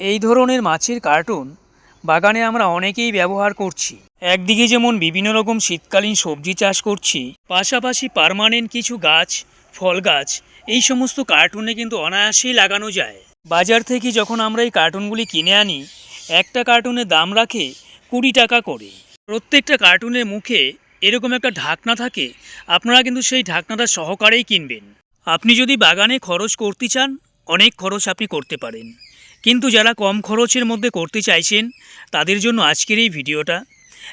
এই ধরনের মাছের কার্টুন বাগানে আমরা অনেকেই ব্যবহার করছি। একদিকে যেমন বিভিন্ন রকম শীতকালীন সবজি চাষ করছি, পাশাপাশি পার্মানেন্ট কিছু গাছ, ফল গাছ, এই সমস্ত কার্টুনে কিন্তু অনায়াসেই লাগানো যায়। বাজার থেকে যখন আমরা এই কার্টুনগুলি কিনে আনি, একটা কার্টুনের দাম রাখে কুড়ি টাকা করে। প্রত্যেকটা কার্টুনের মুখে এরকম একটা ঢাকনা থাকে, আপনারা কিন্তু সেই ঢাকনাটা সহকারেই কিনবেন। আপনি যদি বাগানে খরচ করতে চান, অনেক খরচ আপনি করতে পারেন। কিন্তু যারা কম খরচের মধ্যে করতে চাইছেন, তাদের জন্য আজকের এই ভিডিওটা।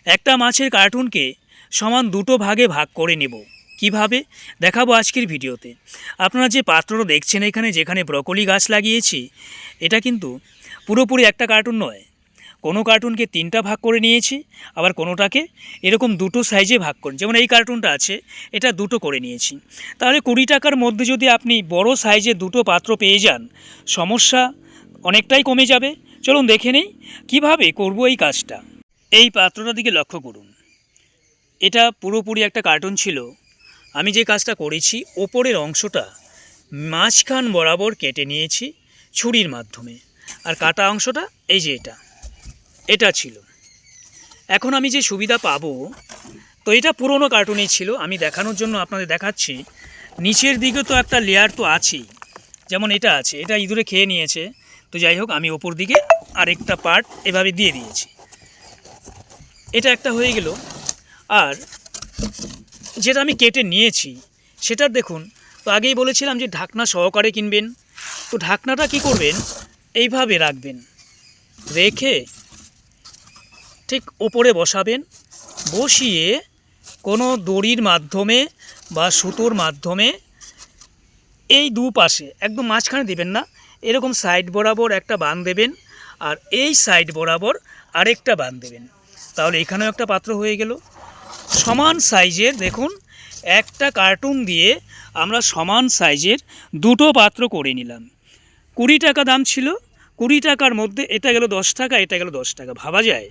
একটা মাছের কার্টুনকে সমান দুটো ভাগে ভাগ করে নেব। কীভাবে? দেখাবো আজকের ভিডিওতে। আপনারা যে পাত্রটা দেখছেন এখানে, যেখানে ব্রকলি গাছ লাগিয়েছি, এটা কিন্তু পুরোপুরি একটা কার্টুন নয়। কোনো কার্টুনকে তিনটা ভাগ করে নিয়েছি, আবার কোনোটাকে এরকম দুটো সাইজে ভাগ করে। যেমন এই কার্টুনটা আছে, এটা দুটো করে নিয়েছি। তাহলে কুড়ি টাকার মধ্যে যদি আপনি বড় সাইজে দুটো পাত্র পেয়ে যান, সমস্যা অনেকটাই কমে যাবে। চলুন দেখে নেই, কীভাবে করব এই কাজটা? এই পাত্রটার দিকে লক্ষ্য করুন। এটা পুরোপুরি একটা কার্টুন ছিল। আমি যে কাজটা করেছি, ওপরের অংশটা মাঝখান বরাবর কেটে নিয়েছি ছুরির মাধ্যমে। আর কাটা অংশটা এই যে এটা। এটা ছিল। এখন আমি যে সুবিধা পাবো, তো এটা পুরনো কার্টুনেই ছিল। আমি দেখানোর জন্য আপনাদের দেখাচ্ছি। নিচের দিকে তো একটা লেয়ার তো আছেই। যেমন এটা আছে, এটা ইঁদুরে খেয়ে নিয়েছে। তো যাই হোক, আমি ওপর দিকে আরেকটা পার্ট এভাবে দিয়ে দিয়েছি। এটা একটা হয়ে গেল। আর যেটা আমি কেটে নিয়েছি সেটার দেখুন, তো আগেই বলেছিলাম যে ঢাকনা সহকারে কিনবেন। তো ঢাকনাটা কি করবেন? এইভাবে রাখবেন। রেখে ঠিক ওপরে বসাবেন। বসিয়ে কোনো দড়ির মাধ্যমে বা সুতোর মাধ্যমে এই দুপাশে, একদম মাঝখানে দেবেন না এরকম সাইড বরাবর একটা বান দেবেন আর এই সাইড বরাবর আরেকটা বান দেবেন। তাহলে এখানেও একটা পাত্র হয়ে গেল। সমান সাইজের দেখুন, একটা কার্টুন দিয়ে আমরা সমান সাইজের দুটো পাত্র করে নিলাম। কুড়ি টাকা দাম ছিল, কুড়ি টাকার মধ্যে এটা গেল দশ টাকা, এটা গেল দশ টাকা। ভাবা যায়?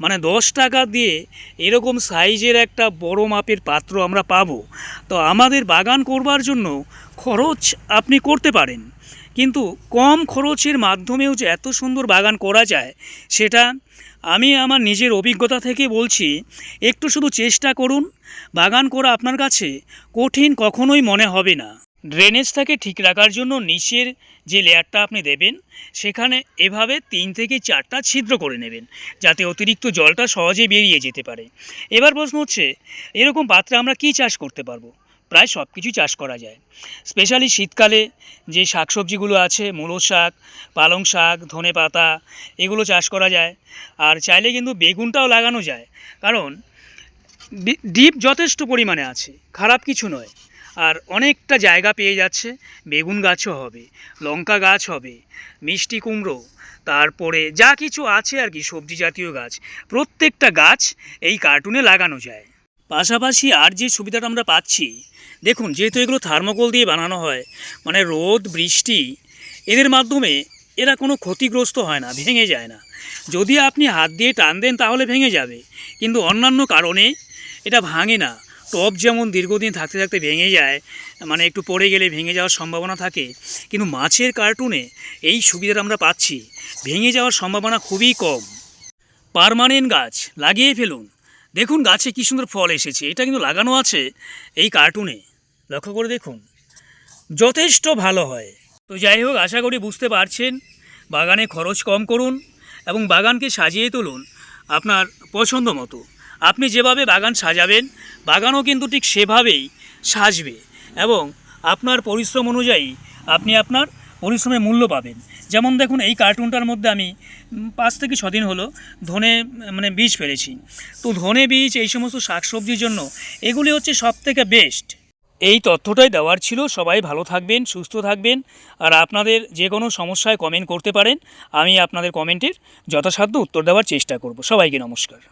মানে দশ টাকা দিয়ে এরকম সাইজের একটা বড় মাপের পাত্র আমরা পাবো। তো আমাদের বাগান করবার জন্য খরচ আপনি করতে পারেন। কিন্তু কম খরচের মাধ্যমেও যে এত সুন্দর বাগান করা যায়, সেটা আমি আমার নিজের অভিজ্ঞতা থেকে বলছি, একটু শুধু চেষ্টা করুন, বাগান করা আপনার কাছে কঠিন কখনোই মনে হবে না। ড্রেনেজটাকে ঠিক রাখার জন্য নিচের যে লেয়ারটা আপনি দেবেন, সেখানে এভাবে তিন থেকে চারটা ছিদ্র করে নেবেন, যাতে অতিরিক্ত জলটা সহজে বেরিয়ে যেতে পারে। এবার প্রশ্ন হচ্ছে, এরকম পাত্রে আমরা কি চাষ করতে পারব? প্রায় সব কিছুই চাষ করা যায়। স্পেশালি শীতকালে যে শাকসবজিগুলো আছে, মূলো শাক, পালং শাক, ধনে পাতা, এগুলো চাষ করা যায়। আর চাইলে কিন্তু বেগুনটাও লাগানো যায়। কারণ ডিপ যথেষ্ট পরিমাণে আছে, খারাপ কিছু নয়। আর অনেকটা জায়গা পেয়ে যাচ্ছে, বেগুন গাছও হবে, লঙ্কা গাছ হবে, মিষ্টি কুমড়ো, তারপরে যা কিছু আছে আর কি, সবজি জাতীয় গাছ, প্রত্যেকটা গাছ এই কার্টুনে লাগানো যায়। পাশাপাশি আর যে সুবিধাটা আমরা পাচ্ছি, দেখুন যেহেতু এগুলো থার্মোকল দিয়ে বানানো হয় মানে রোদ, বৃষ্টি, এদের মাধ্যমে এরা কোনো ক্ষতিগ্রস্ত হয় না, ভেঙে যায় না। যদি আপনি হাত দিয়ে টান দেন তাহলে ভেঙে যাবে, কিন্তু অন্যান্য কারণে এটা ভাঙে না। টপ যেমন দীর্ঘদিন থাকতে থাকতে ভেঙে যায় মানে একটু পড়ে গেলে ভেঙে যাওয়ার সম্ভাবনা থাকে, কিন্তু মাছের কার্টুনে এই সুবিধাটা আমরা পাচ্ছি, ভেঙে যাওয়ার সম্ভাবনা খুবই কম। পার্মানেন্ট গাছ লাগিয়ে ফেলুন। দেখুন গাছে কী সুন্দর ফল এসেছে, এটা কিন্তু লাগানো আছে এই কার্টুনে। লক্ষ্য করে দেখুন, যথেষ্ট ভালো হয়। তো যাই হোক, আশা করি বুঝতে পারছেন, বাগানে খরচ কম করুন এবং বাগানকে সাজিয়ে তুলুন আপনার পছন্দ মতো। আপনি যেভাবে বাগান সাজাবেন, বাগানও কিন্তু ঠিক সেভাবেই সাজবে এবং আপনার পরিশ্রম অনুযায়ী আপনি আপনার পরিশ্রমের মূল্য পাবেন। যেমন দেখুন, এই কার্টুনটার মধ্যে আমি পাঁচ থেকে ছদিন হলো ধনে মানে বীজ ফেলেছি। তো ধনে বীজ, এই সমস্ত শাকসবজির জন্য এগুলি হচ্ছে সব থেকে বেস্ট এই তথ্যটাই দেওয়ার ছিল। সবাই ভালো থাকবেন, সুস্থ থাকবেন। আর আপনাদের যে কোনো সমস্যায় কমেন্ট করতে পারেন। আমি আপনাদের কমেন্টের যথাসাধ্য উত্তর দেওয়ার চেষ্টা করব। সবাইকে নমস্কার।